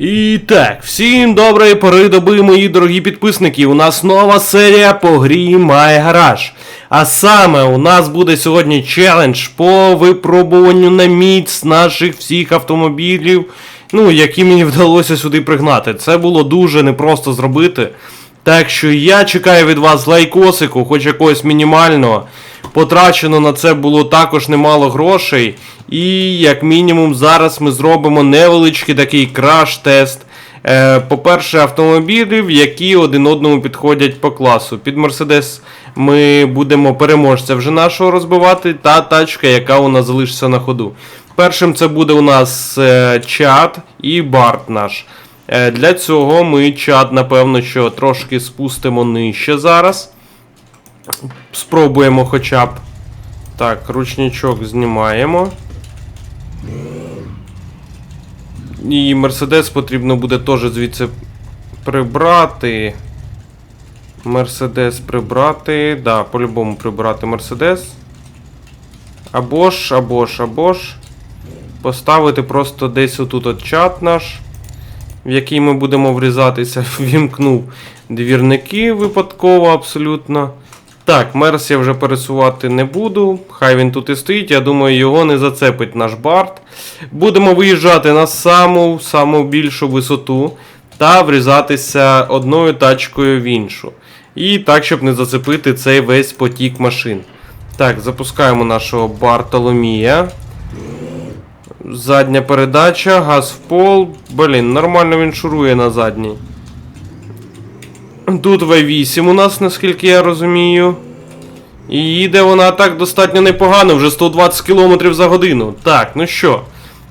І так, всім доброї пори доби, мої дорогі підписники. У нас нова серія по грі My Garage. А саме у нас буде сьогодні челендж по випробуванню на міць наших всіх автомобілів, ну, які мені вдалося сюди пригнати. Це було дуже непросто зробити. Так що я чекаю від вас лайкосику, хоч якогось мінімального. Потрачено на це було також немало грошей. І як мінімум зараз ми зробимо невеличкий такий краш-тест. Е, по-перше, автомобілів, які один одному підходять по класу. Під Мерседес ми будемо переможця вже нашого розбивати, та тачка, яка у нас залишиться на ходу. Першим це буде у нас е, чат і барт наш. Е, Для цього ми чат, напевно, що трошки спустимо нижче зараз. Спробуємо хоча б. Так, ручничок знімаємо. І Мерседес потрібно буде теж звідси прибрати. Мерседес прибрати. Да, по-любому прибрати Мерседес. Або ж, або ж, або ж. Поставити просто десь отут от чат наш, в який ми будемо врізатися. Вімкнув двірники випадково абсолютно. Так, Мерс я вже пересувати не буду. Хай він тут і стоїть. Я думаю, його не зацепить наш барт. Будемо виїжджати на саму саму більшу висоту та врізатися одною тачкою в іншу. І так, щоб не зацепити цей весь потік машин. Так, запускаємо нашого Бартоломія. Задня передача, газ в пол. Блін, нормально він шурує на задній. Тут V8 у нас, наскільки я розумію. І їде вона так достатньо непогано, вже 120 км за годину. Так, ну що.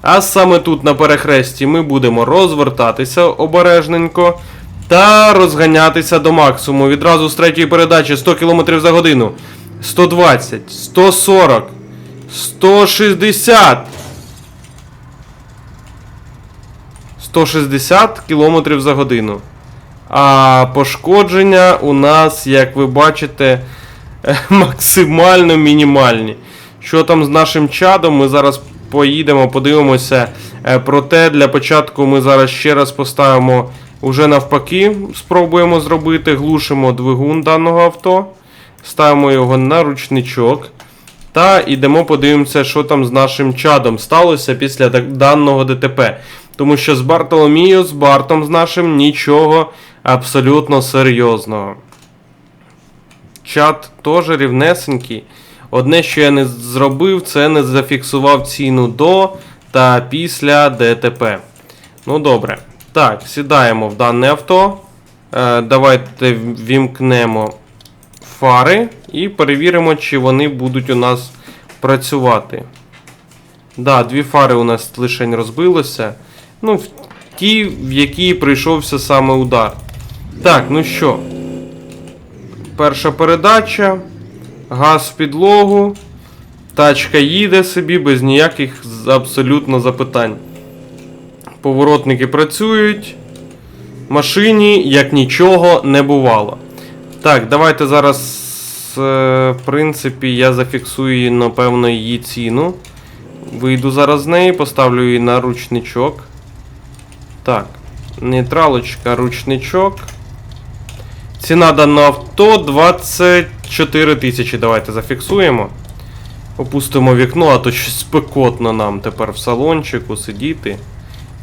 А саме тут на перехресті ми будемо розвертатися обережненько та розганятися до максимуму. Відразу з третьої передачі 100 км за годину. 120, 140, 160. 160 км за годину. А пошкодження у нас, як ви бачите, максимально мінімальні. Що там з нашим чадом, ми зараз поїдемо, подивимося. Е, Проте для початку ми зараз ще раз поставимо уже навпаки, спробуємо зробити, глушимо двигун даного авто, ставимо його на ручничок. Та йдемо подивимося, що там з нашим чадом сталося після даного ДТП. Тому що з Бартоломією, з Бартом з нашим нічого абсолютно серйозного. Чат теж рівнесенький. Одне, що я не зробив, це не зафіксував ціну до та після ДТП. Ну добре. Так, сідаємо в дане авто. Е, давайте вімкнемо фари і перевіримо, чи вони будуть у нас працювати. Да, дві фари у нас лише розбилося. Ну, в ті, в які прийшовся саме удар. Так, ну що. Перша передача. Газ в підлогу. Тачка їде собі без ніяких абсолютно запитань. Поворотники працюють. Машині як нічого не бувало. Так, давайте зараз, е, в принципі, я зафіксую напевно, її ціну. Вийду зараз з неї, поставлю її на ручничок. Так, нейтралочка, ручничок. Ціна даного авто 24 тисячі. Давайте зафіксуємо. Опустимо вікно, а то щось спекотно нам тепер в салончику сидіти.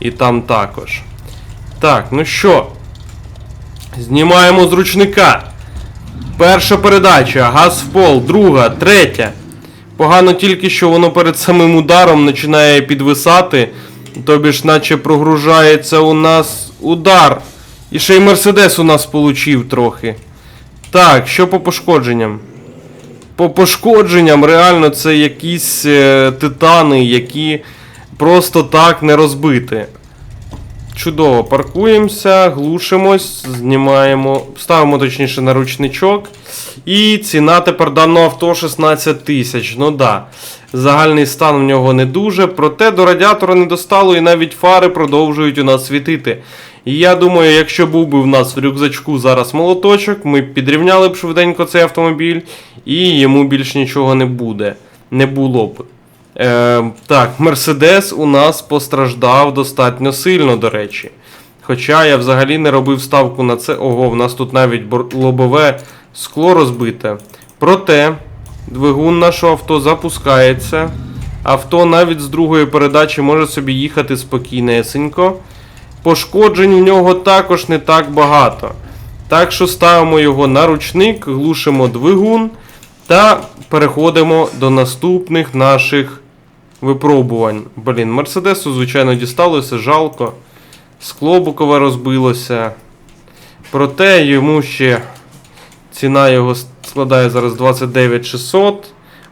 І там також. Так, ну що? Знімаємо з ручника. Перша передача, газ в пол, друга, третя. Погано тільки, що воно перед самим ударом починає підвисати. Тобі ж наче прогружається у нас удар. І ще й Мерседес у нас получив трохи. Так, що по пошкодженням? По пошкодженням реально це якісь е, титани, які просто так не розбити. Чудово, паркуємося, глушимось, знімаємо, ставимо точніше на ручничок. І ціна тепер даного авто 16 тисяч. Ну да. Загальний стан в нього не дуже, проте до радіатора не достало і навіть фари продовжують у нас світити. І я думаю, якщо був би в нас в рюкзачку зараз молоточок, ми б підрівняли б швиденько цей автомобіль, і йому більш нічого не буде. Не було б. Е, так, Мерседес у нас постраждав достатньо сильно, до речі. Хоча я взагалі не робив ставку на це. Ого, в нас тут навіть лобове скло розбите. Проте, двигун нашого авто запускається. Авто навіть з другої передачі може собі їхати спокійнесенько. Пошкоджень у нього також не так багато. Так що ставимо його на ручник, глушимо двигун та переходимо до наступних наших випробувань. Блін, Мерседесу, звичайно, дісталося, жалко. Скло бокове розбилося. Проте йому ще ціна його складає зараз 29 600,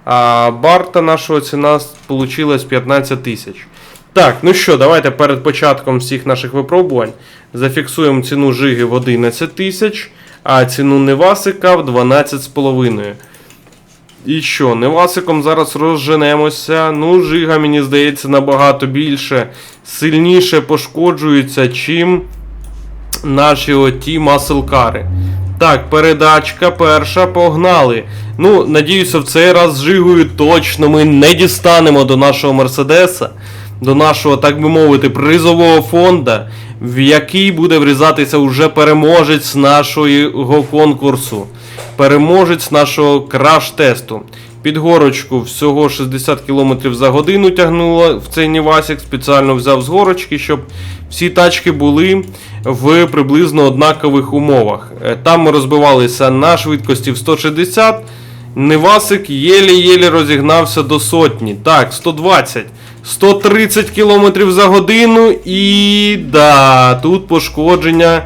а барта нашого ціна вийшла 15 тисяч. Так, ну що, давайте перед початком всіх наших випробувань зафіксуємо ціну жиги в 11 тисяч, а ціну Невасика в 12,5. І що, Невасиком зараз розженемося. Ну, жига, мені здається, набагато більше, сильніше пошкоджується, чим наші оті маселкари. Так, передачка перша, погнали. Ну, надіюся, в цей раз з Жигою точно ми не дістанемо до нашого Мерседеса, до нашого, так би мовити, призового фонда, в який буде врізатися уже переможець нашого конкурсу, переможець нашого краш-тесту. Під горочку всього 60 км за годину тягнуло в цей Нівасік. Спеціально взяв з горочки, щоб всі тачки були в приблизно однакових умовах. Е, Там ми розбивалися на швидкості в 160. Невасик єлі-єлі розігнався до сотні. Так, 120. 130 км за годину. І да, тут пошкодження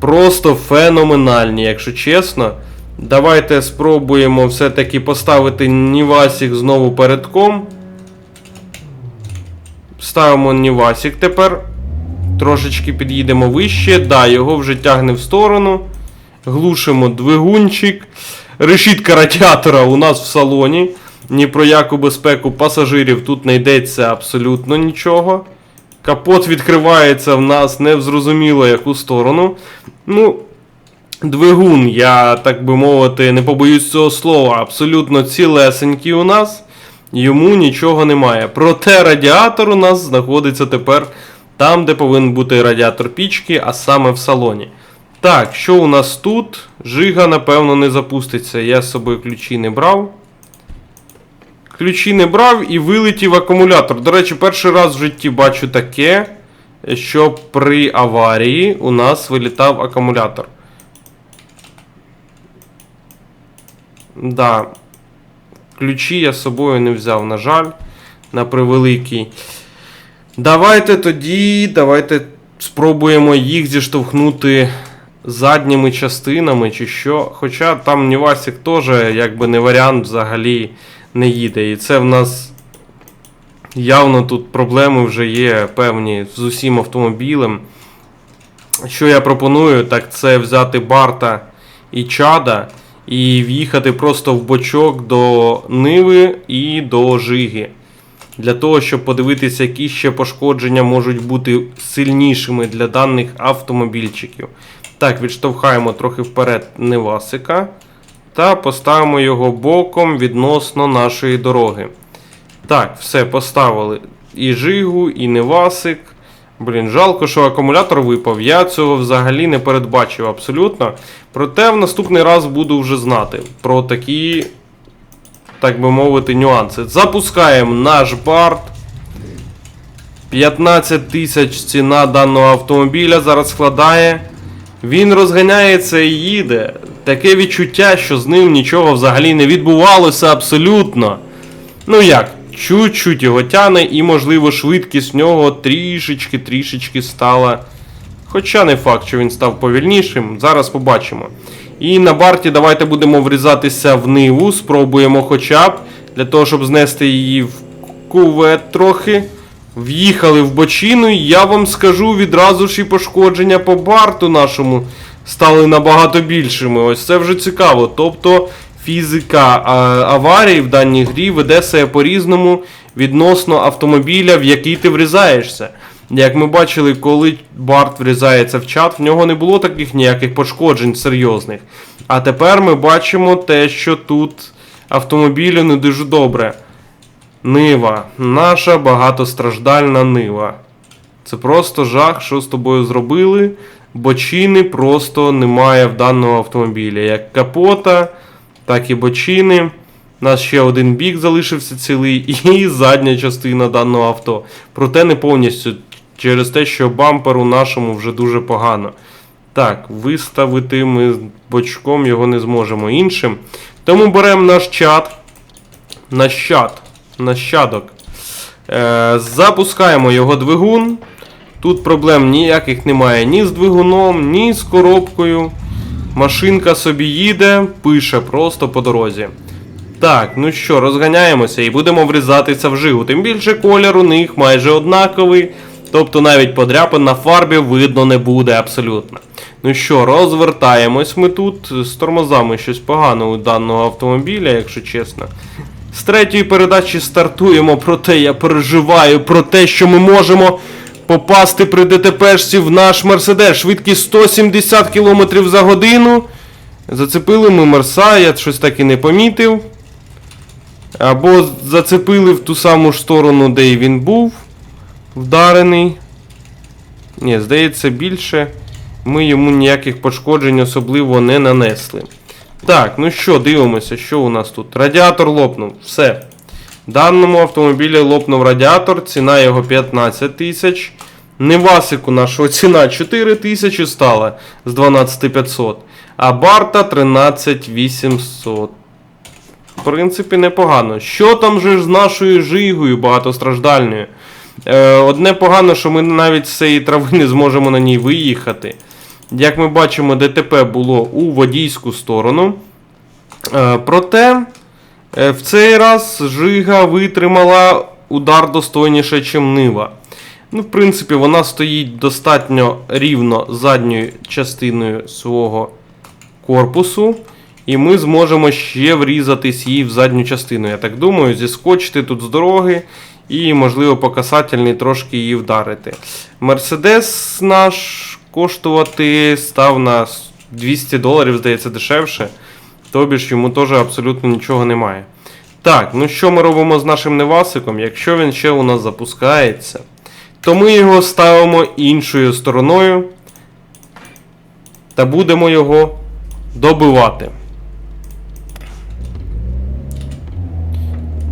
просто феноменальні, якщо чесно. Давайте спробуємо все-таки поставити Нівасік знову передком. Ставимо Нівасік тепер. Трошечки під'їдемо вище. Да, його вже тягне в сторону. Глушимо двигунчик. Решітка радіатора у нас в салоні. Ні про яку безпеку пасажирів тут не йдеться абсолютно нічого. Капот відкривається в нас не в зрозуміло яку сторону. Ну, двигун, я так би мовити, не побоюсь цього слова, абсолютно цілесенький у нас. Йому нічого немає. Проте радіатор у нас знаходиться тепер там, де повинен бути радіатор пічки, а саме в салоні. Так, що у нас тут? Жига, напевно, не запуститься. Я з собою ключі не брав. Ключі не брав і вилетів акумулятор. До речі, перший раз в житті бачу таке, що при аварії у нас вилітав акумулятор. Да. Ключі я з собою не взяв, на жаль, на превеликий. Давайте тоді, давайте спробуємо їх зіштовхнути задніми частинами чи що. Хоча там Нівасік теж якби не варіант взагалі не їде. І це в нас явно тут проблеми вже є певні з усім автомобілем. Що я пропоную, так це взяти Барта і Чада і в'їхати просто в бочок до Ниви і до Жиги. Для того, щоб подивитися, які ще пошкодження можуть бути сильнішими для даних автомобільчиків. Так, відштовхаємо трохи вперед Невасика та поставимо його боком відносно нашої дороги. Так, все, поставили і Жигу, і Невасик. Блін, жалко, що акумулятор випав. Я цього взагалі не передбачив абсолютно. Проте в наступний раз буду вже знати про такі, так би мовити, нюанси. Запускаємо наш бард. 15 тисяч ціна даного автомобіля зараз складає. Він розганяється і їде. Таке відчуття, що з ним нічого взагалі не відбувалося абсолютно. Ну як, чуть-чуть його тяне, і, можливо, швидкість в нього трішечки-трішечки стала. Хоча не факт, що він став повільнішим. Зараз побачимо. І на барті давайте будемо врізатися в ниву. Спробуємо хоча б для того, щоб знести її в кувет трохи. В'їхали в бочину, і я вам скажу відразу ж і пошкодження по барту нашому стали набагато більшими. Ось це вже цікаво. Тобто фізика аварії в даній грі веде себе по-різному відносно автомобіля, в який ти врізаєшся. Як ми бачили, коли Барт врізається в чат, в нього не було таких ніяких пошкоджень серйозних. А тепер ми бачимо те, що тут автомобілю не дуже добре. Нива. Наша багатостраждальна нива. Це просто жах, що з тобою зробили. Бочини просто немає в даного автомобіля. Як капота, так і бочини. У нас ще один бік залишився цілий, і задня частина даного авто. Проте не повністю через те, що бампер у нашому вже дуже погано. Так, виставити ми бочком його не зможемо іншим. Тому беремо наш чат. Нащад. Нащадок. Е, запускаємо його двигун. Тут проблем ніяких немає ні з двигуном, ні з коробкою. Машинка собі їде, пише просто по дорозі. Так, ну що, розганяємося і будемо врізатися в жигу. Тим більше колір у них майже однаковий. Тобто навіть подряпин на фарбі видно не буде абсолютно. Ну що, розвертаємось ми тут. З тормозами щось погано у даного автомобіля, якщо чесно. З третьої передачі стартуємо, проте я переживаю про те, що ми можемо попасти при ДТПшці в наш Мерседес. Швидкість 170 км за годину. Зацепили ми Мерса, я щось так і не помітив. Або зацепили в ту саму сторону, де і він був вдарений. Ні, здається, більше. Ми йому ніяких пошкоджень особливо не нанесли. Так, ну що, дивимося, що у нас тут? Радіатор лопнув. Все. Даному автомобілі лопнув радіатор, ціна його 15 тисяч. Невасику нашого ціна 4 тисячі стала з 12500. А барта 13800. В принципі, непогано. Що там же з нашою жигою багатостраждальною? Е, одне погано, що ми навіть з цієї трави не зможемо на ній виїхати. Як ми бачимо, ДТП було у водійську сторону. Е, проте в цей раз Жига витримала удар достойніше, ніж Нива. Ну, в принципі, вона стоїть достатньо рівно задньою частиною свого корпусу. І ми зможемо ще врізатись їй в задню частину. Я так думаю, зіскочити тут з дороги і, можливо, по касательній трошки її вдарити. Мерседес наш коштувати став на 200 доларів, здається, дешевше. Тобі ж йому теж абсолютно нічого немає. Так, ну що ми робимо з нашим Невасиком? Якщо він ще у нас запускається, то ми його ставимо іншою стороною та будемо його добивати.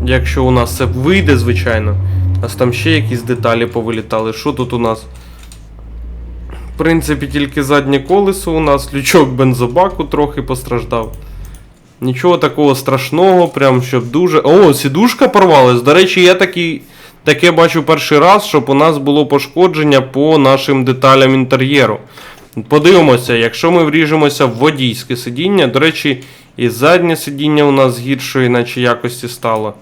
Якщо у нас це вийде, звичайно. У нас там ще якісь деталі повилітали. Що тут у нас? В принципі, тільки заднє колесо у нас, лючок бензобаку трохи постраждав. Нічого такого страшного, прям щоб дуже. О, сідушка порвалась. До речі, я такий, таке бачу перший раз, щоб у нас було пошкодження по нашим деталям інтер'єру. Подивимося, якщо ми вріжемося в водійське сидіння, до речі, і заднє сидіння у нас гіршої, наче якості стало.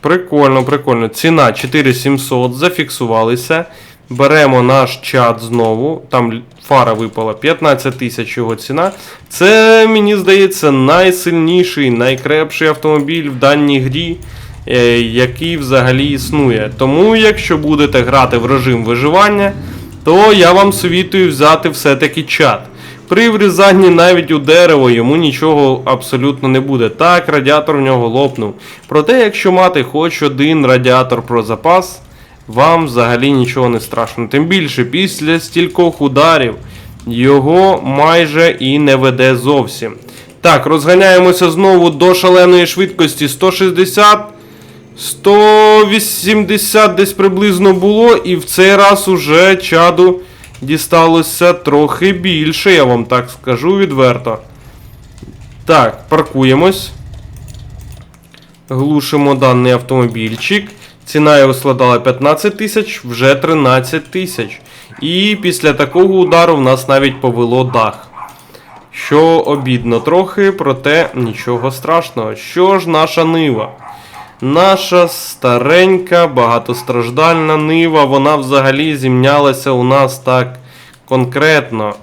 Прикольно, прикольно. Ціна 4700, зафіксувалися. Беремо наш чат знову. Там фара випала 15 тисяч його ціна. Це, мені здається, найсильніший, найкрепший автомобіль в даній грі, е, який взагалі існує. Тому, якщо будете грати в режим виживання, то я вам совітую взяти все-таки чат. При врізанні навіть у дерево йому нічого абсолютно не буде. Так, радіатор в нього лопнув. Проте, якщо мати хоч один радіатор про запас, вам взагалі нічого не страшно. Тим більше, після стількох ударів його майже і не веде зовсім. Так, розганяємося знову до шаленої швидкості 160. 180 десь приблизно було, і в цей раз уже чаду дісталося трохи більше, я вам так скажу відверто. Так, паркуємось. Глушимо даний автомобільчик. Ціна його складала 15 тисяч, вже 13 тисяч. І після такого удару в нас навіть повело дах. Що обідно трохи, проте нічого страшного. Що ж наша нива? Наша старенька, багатостраждальна нива, вона взагалі зімнялася у нас так конкретно.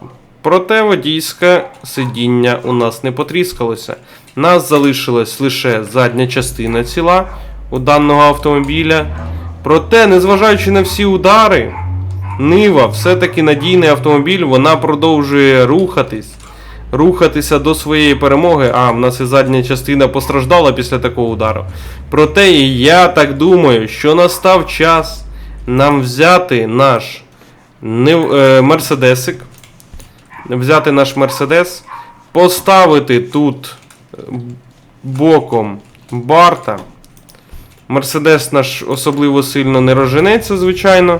Проте водійське сидіння у нас не потріскалося. Нас залишилась лише задня частина ціла у даного автомобіля. Проте, незважаючи на всі удари, Нива все-таки надійний автомобіль, вона продовжує рухатись. Рухатися до своєї перемоги. А, в нас і задня частина постраждала після такого удару. Проте я так думаю, що настав час нам взяти наш е, Мерседесик. Взяти наш Мерседес, поставити тут е, боком Барта. Мерседес наш особливо сильно не розженеться, звичайно.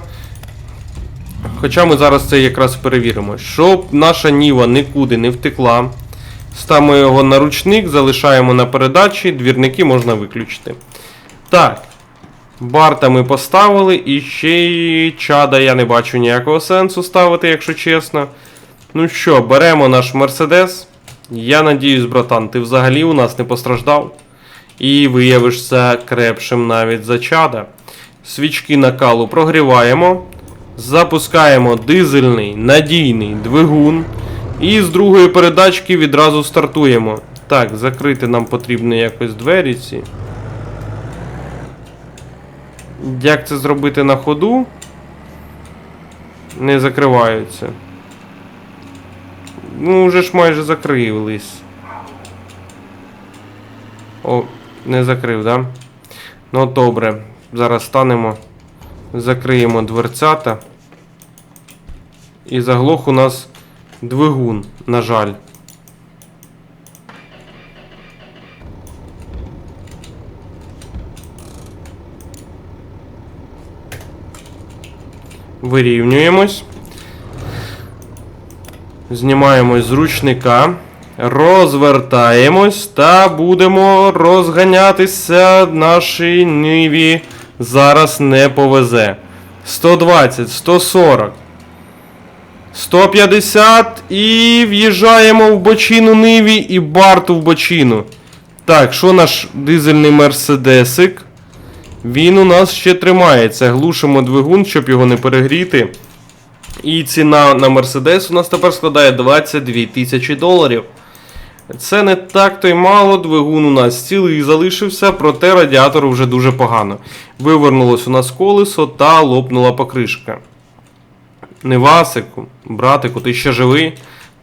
Хоча ми зараз це якраз перевіримо. Щоб наша Ніва нікуди не втекла. Ставимо його на ручник, залишаємо на передачі, двірники можна виключити. Так. Барта ми поставили, і ще й чада я не бачу ніякого сенсу ставити, якщо чесно. Ну що, беремо наш Мерседес. Я надіюсь, братан, ти взагалі у нас не постраждав. І виявишся крепшим навіть за чада. Свічки накалу прогріваємо. Запускаємо дизельний надійний двигун. І з другої передачки відразу стартуємо. Так, закрити нам потрібно якось двері ці. Як це зробити на ходу? Не закриваються. Ну, вже ж майже закрились. О, не закрив, да? Ну добре. Зараз станемо. Закриємо дверцята. І заглох у нас двигун, на жаль. Вирівнюємось. Знімаємось з ручника. Розвертаємось та будемо розганятися нашій ниві. Зараз не повезе. 120, 140. 150 і в'їжджаємо в бочину Ниві і барту в бочину. Так, що наш дизельний мерседесик? Він у нас ще тримається. Глушимо двигун, щоб його не перегріти. І ціна на Мерседес у нас тепер складає 22 тисячі доларів. Це не так то й мало, двигун у нас цілий залишився, проте радіатор вже дуже погано. Вивернулось у нас колесо та лопнула покришка. Невасику, братику, ти ще живий?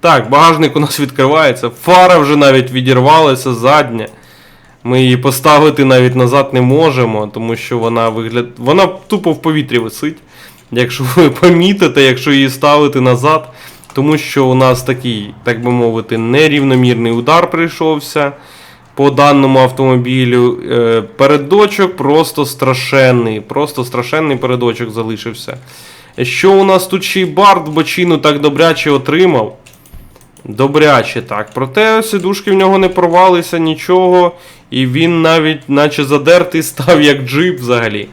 Так, багажник у нас відкривається, фара вже навіть відірвалася задня. Ми її поставити навіть назад не можемо, тому що вона вигляд... вона тупо в повітрі висить. Якщо ви помітите, якщо її ставити назад, тому що у нас такий, так би мовити, нерівномірний удар прийшовся по даному автомобілю. Е, Передочок просто страшенний. Просто страшенний передочок залишився. Що у нас тут ще й бард бочину так добряче отримав? Добряче так. Проте сидушки в нього не порвалися нічого, і він навіть, наче задертий, став як джип взагалі.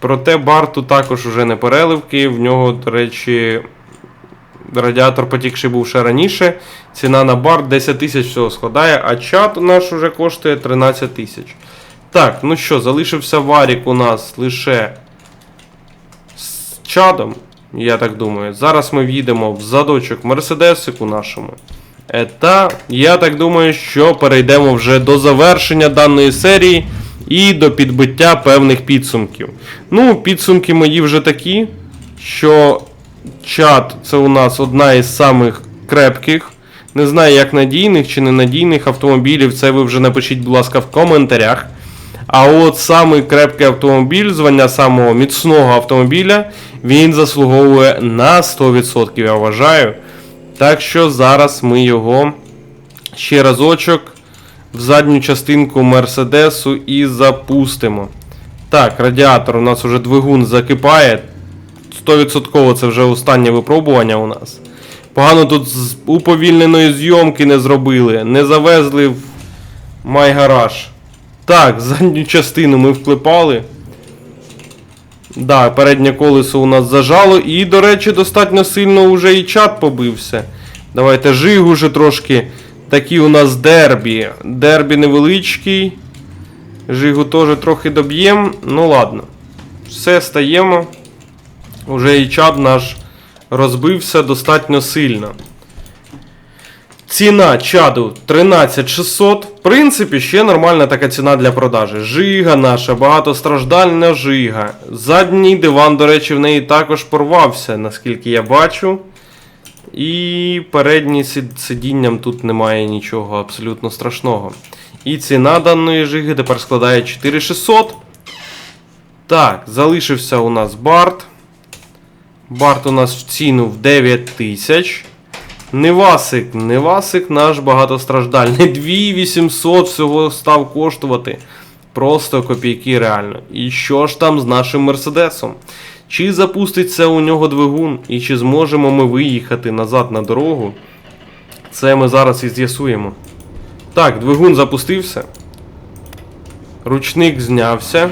Проте Барту також уже не переливки. В нього, до речі, радіатор потікший був ще раніше. Ціна на барт 10 тисяч всього складає, а чат наш уже коштує 13 тисяч. Так, ну що, залишився варік у нас лише з чадом, я так думаю. Зараз ми в'їдемо в задочок Мерседесику нашому. Е, Та я так думаю, що перейдемо вже до завершення даної серії і до підбиття певних підсумків. Ну, підсумки мої вже такі, що чат це у нас одна із самих крепких. Не знаю, як надійних чи ненадійних автомобілів, це ви вже напишіть, будь ласка, в коментарях. А от самий крепкий автомобіль, звання самого міцного автомобіля, він заслуговує на 100%, я вважаю. Так що зараз ми його ще разочок в задню частинку Мерседесу і запустимо. Так, радіатор у нас уже двигун закипає. 100% це вже останнє випробування у нас. Погано тут з уповільненої зйомки не зробили, не завезли в майгараж. Так, задню частину ми вклепали. Да, переднє колесо у нас зажало. І, до речі, достатньо сильно вже і чат побився. Давайте жиг уже трошки. Такі у нас дербі. Дербі невеличкий. Жигу теж трохи доб'ємо. Ну ладно. Все, стаємо. Уже і чат наш розбився достатньо сильно. Ціна чаду 13600. В принципі, ще нормальна така ціна для продажі. Жига наша, багатостраждальна жига. Задній диван, до речі, в неї також порвався, наскільки я бачу. І передній сидінням тут немає нічого абсолютно страшного. І ціна даної жиги тепер складає 4600. Так, залишився у нас Барт. Барт у нас вцінув 9 тисяч. Невасик, Невасик наш багатостраждальний. 2800 всього став коштувати. Просто копійки реально. І що ж там з нашим Мерседесом? Чи запуститься у нього двигун, і чи зможемо ми виїхати назад на дорогу? Це ми зараз і з'ясуємо. Так, двигун запустився. Ручник знявся.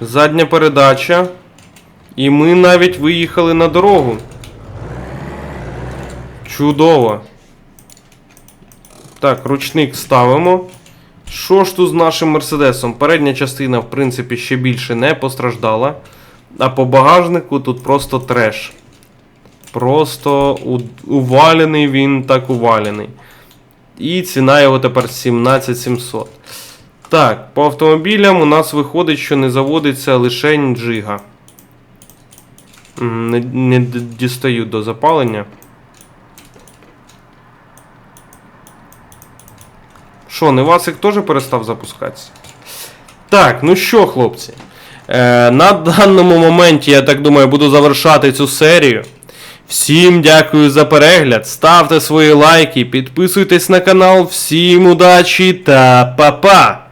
Задня передача. І ми навіть виїхали на дорогу. Чудово. Так, ручник ставимо. Що ж тут з нашим Мерседесом? Передня частина, в принципі, ще більше не постраждала. А по багажнику тут просто треш. Просто увалений він так увалений. І ціна його тепер 17700. Так, по автомобілям у нас виходить, що не заводиться лише джига. Не, не дістаю до запалення. Що, Невасик теж перестав запускатися? Так, ну що, хлопці. Е, на даному моменті, я так думаю, буду завершати цю серію. Всім дякую за перегляд. Ставте свої лайки, підписуйтесь на канал. Всім удачі та па-па!